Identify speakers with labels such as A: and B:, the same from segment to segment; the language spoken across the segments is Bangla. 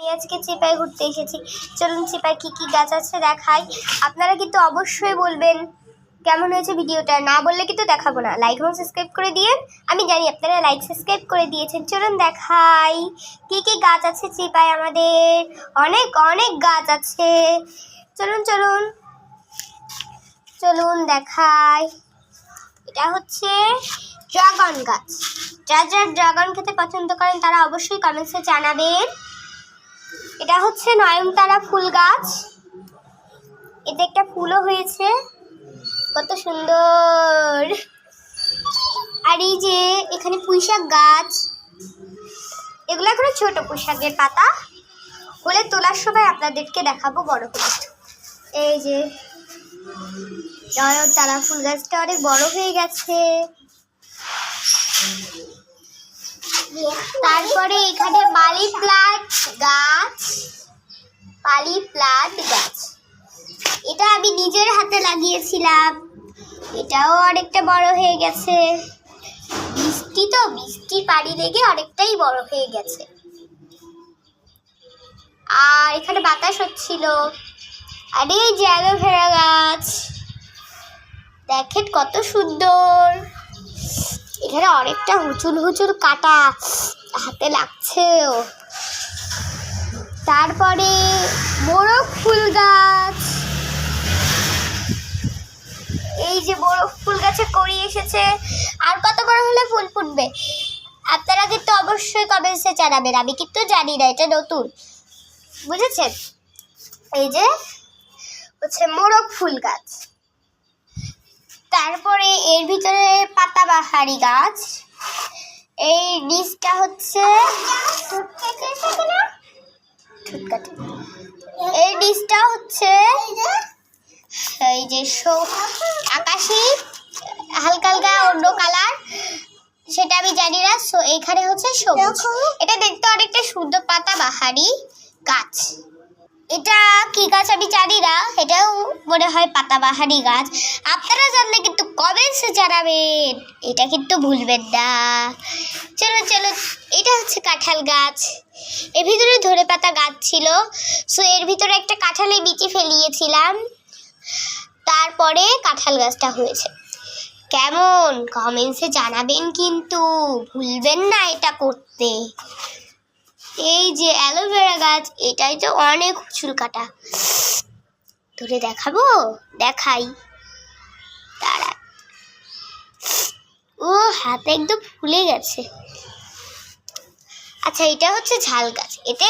A: আমি আজকে চিপায় ঘুরতে এসেছি। চলুন চিপায় কি কি গাছ আছে দেখাই। আপনারা কিন্তু অবশ্যই বলবেন কেমন হয়েছে ভিডিওটা। না বললে কিন্তু দেখাবো না। লাইক এবং সাবস্ক্রাইব করে দিয়ে আমি জানি আপনারা লাইক সাবস্ক্রাইব করে দিয়েছেন। চলুন দেখাই কি কি গাছ আছে চিপায় আমাদের। অনেক অনেক গাছ আছে। চলুন চলুন। চলুন দেখাই। এটা হচ্ছে ড্রাগন গাছ। যারা যারা ড্রাগন খেতে পছন্দ করেন তারা অবশ্যই কমেন্টসে জানাবেন। এটা হচ্ছে নয়নতারা ফুল গাছ। এতে একটা ফুলও হয়েছে। কত সুন্দর। আর এই যে এখানে পুঁইশাক গাছ। এগুলো এখনও ছোট পুঁইশাকের পাতা। হলে তোলার সময় আপনাদেরকে দেখাবো বড় করে। এই যে নয়নতারা ফুল গাছটা অনেক বড় হয়ে গেছে। তারপরে এখানে মালি প্লান্ট গাছ মালি প্লান্ট গাছ। এটা আমি নিজের হাতে লাগিয়েছিলাম। এটাও অনেকটা বড় হয়ে গেছে। বৃষ্টি তো বৃষ্টি পানি লেগে অনেকটাই বড় হয়ে গেছে। আর এখানে বাতাস হচ্ছিল। আর, এই যে অ্যালোভেরা গাছ। দেখেন কত সুন্দর। এখানে অনেকটা হুচুল হুচুল কাটা হাতে লাগছেও তারপরে মোরগ ফুল গাছ। এই যে মোরগ ফুল গাছে করি এসেছে। আর কত বড় হলে ফুল ফুটবে? আপনারা কিন্তু অবশ্যই কমেন্টসে জানাবেন। আমি কিন্তু জানি না, এটা নতুন। বুঝেছেন? এই যে হচ্ছে মোরগ ফুল গাছ। তারপরে এর ভিতরে পাতাবাহারি গাছ। এই নিচটা হচ্ছে এই নিচটা হচ্ছে এই যে আকাশি হালকা হালকা অন্য কালার সেটা আমি জানি না সো এইখানে হচ্ছে সবুজ। এটা দেখতে অনেকটা সুন্দর পাতা বাহারি গাছ। এটা কি গাছ আমি জানি না, এটাও মনে হয় পাতাবাহারি গাছ। আপনারা জানলে কিন্তু কমেন্টসে জানাবেন, এটা কিন্তু ভুলবেন না। চলো চলো এটা হচ্ছে কাঁঠাল গাছ। এর ভিতরে ধরে পাতা গাছ ছিল। সো এর ভিতরে একটা কাঁঠালে বিচি ফেলিয়েছিলাম। তারপরে কাঁঠাল গাছটা হয়েছে। কেমন? কমেন্টসে জানাবেন কিন্তু, ভুলবেন না এটা করতে। এই যে অ্যালোভেরা গাছ, এটাই তো অনেক চুল কাটা। ধরে দেখাবো? দেখাই। তারা ও, হাতে একদম ফুলে গেছে। আচ্ছা এটা হচ্ছে ঝাল গাছ। এতে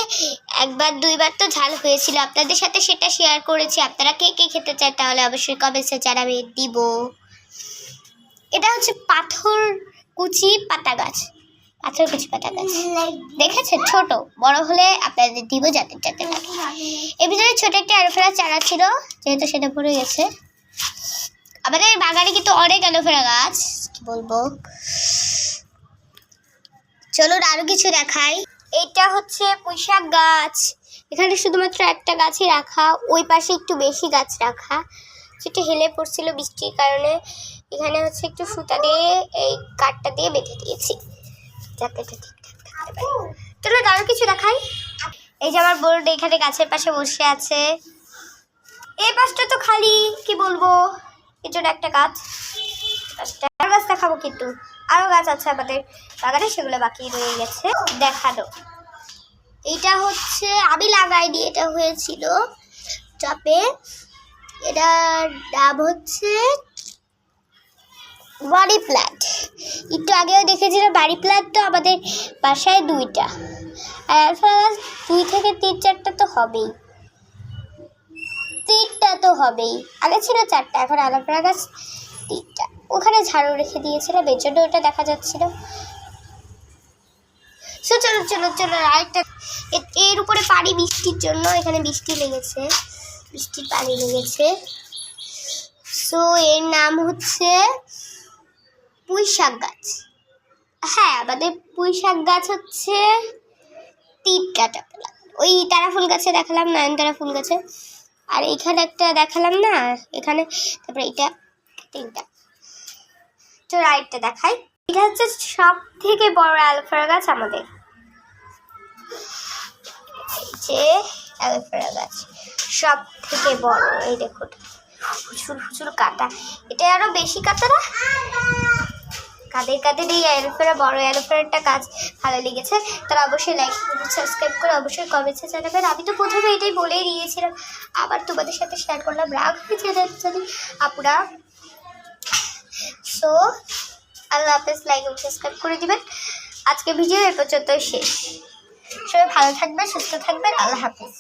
A: একবার, দুইবার তো ঝাল হয়েছিল। আপনাদের সাথে সেটা শেয়ার করেছি। আপনারা কে কে খেতে চায় তাহলে অবশ্যই কমেন্টসে জানাবে, দিব। এটা হচ্ছে পাথর কুচি পাতা গাছ। পাথর কুচি পাতা গাছ। দেখেছেন? ছোট। বড় হলে আপনাদের দিব যাতে যাতে এর ভিতরে ছোট একটা অ্যালোভেরা চারা ছিল, যেহেতু সেটা পড়ে গেছে। আমাদের বাগানে কিন্তু অনেক অ্যালোভেরা গাছ। কি বলব? চলুন আরও কিছু দেখাই। এটা হচ্ছে পুঁইশাক গাছ। এখানে শুধুমাত্র একটা গাছই রাখা, ওই পাশে একটু বেশি গাছ রাখা। সেটা হেলে পড়ছিল বৃষ্টির কারণে। এখানে হচ্ছে একটু সুতা দিয়ে, এই কাঠটা দিয়ে বেঁধে দিয়েছি। যাতে এটা চলো আরও কিছু দেখাই। এই যে আমার বোর্ড এখানে গাছের পাশে বসে আছে। এই পাশটা তো খালি, কি বলব? এর জন্য একটা গাছ। গাছটা গাছ দেখাবো কিন্তু। আরও গাছ আছে আমাদের বাগানে, সেগুলো বাকি রয়ে গেছে। দেখানো। এটা হচ্ছে, আমি লাগাইনি, এটা হয়েছিল চাপে। এটার নাম হচ্ছে বাড়ি প্ল্যান্ট। একটু আগেও দেখেছিলাম বাড়ি প্লাট তো আমাদের বাসায় দুইটা। আর অ্যালফা গাছ দুই থেকে তিন চারটা তো হবেই। তিনটা তো হবেই। আগে ছিল চারটা, এখন অ্যালোভেরা গাছ তিনটা। ওখানে ঝাড়ু রেখে দিয়েছিলাম এর জন্য ওটা দেখা যাচ্ছিল। সো চলো চলো চলো, আরেকটা। এর উপরে পানি বৃষ্টির জন্য এখানে বৃষ্টি লেগেছে। বৃষ্টির পানি লেগেছে। সো এর নাম হচ্ছে পুঁই শাক গাছ। হ্যাঁ আমাদের পুঁই শাক গাছ হচ্ছে তিন কাটা ওই তারা ফুল গাছে দেখালাম নয়নতারা ফুল গাছে। আর এখানে একটা দেখালাম না? এখানে, তারপরে এটা তিনটা। তো রাইটটা দেখাই। এটা হচ্ছে সব থেকে বড় অ্যালোভেরা গাছ আমাদের। যে অ্যালোভেরা গাছ সব থেকে বড়, এই দেখুন। প্রচুর প্রচুর কাটা। এটা আরও বেশি কাটা না? কাদের কাদের এই অ্যালোভেরা, বড় অ্যালোভেরাটা কাজ ভালো লেগেছে, তারা অবশ্যই লাইক সাবস্ক্রাইব করে অবশ্যই কমেন্টসে জানাবেন। আমি তো প্রথমে এটাই বলেই দিয়েছিলাম, আবার তোমাদের সাথে শেয়ার করলাম, রাগ হয়েছে যদি আপুরা। সো আল্লাহ হাফেজ লাইক এবং সাবস্ক্রাইব করে দিবেন। আজকে ভিডিও এ পর্যন্তই শেষ। সবাই ভালো থাকবেন, সুস্থ থাকবেন, আল্লাহ হাফেজ।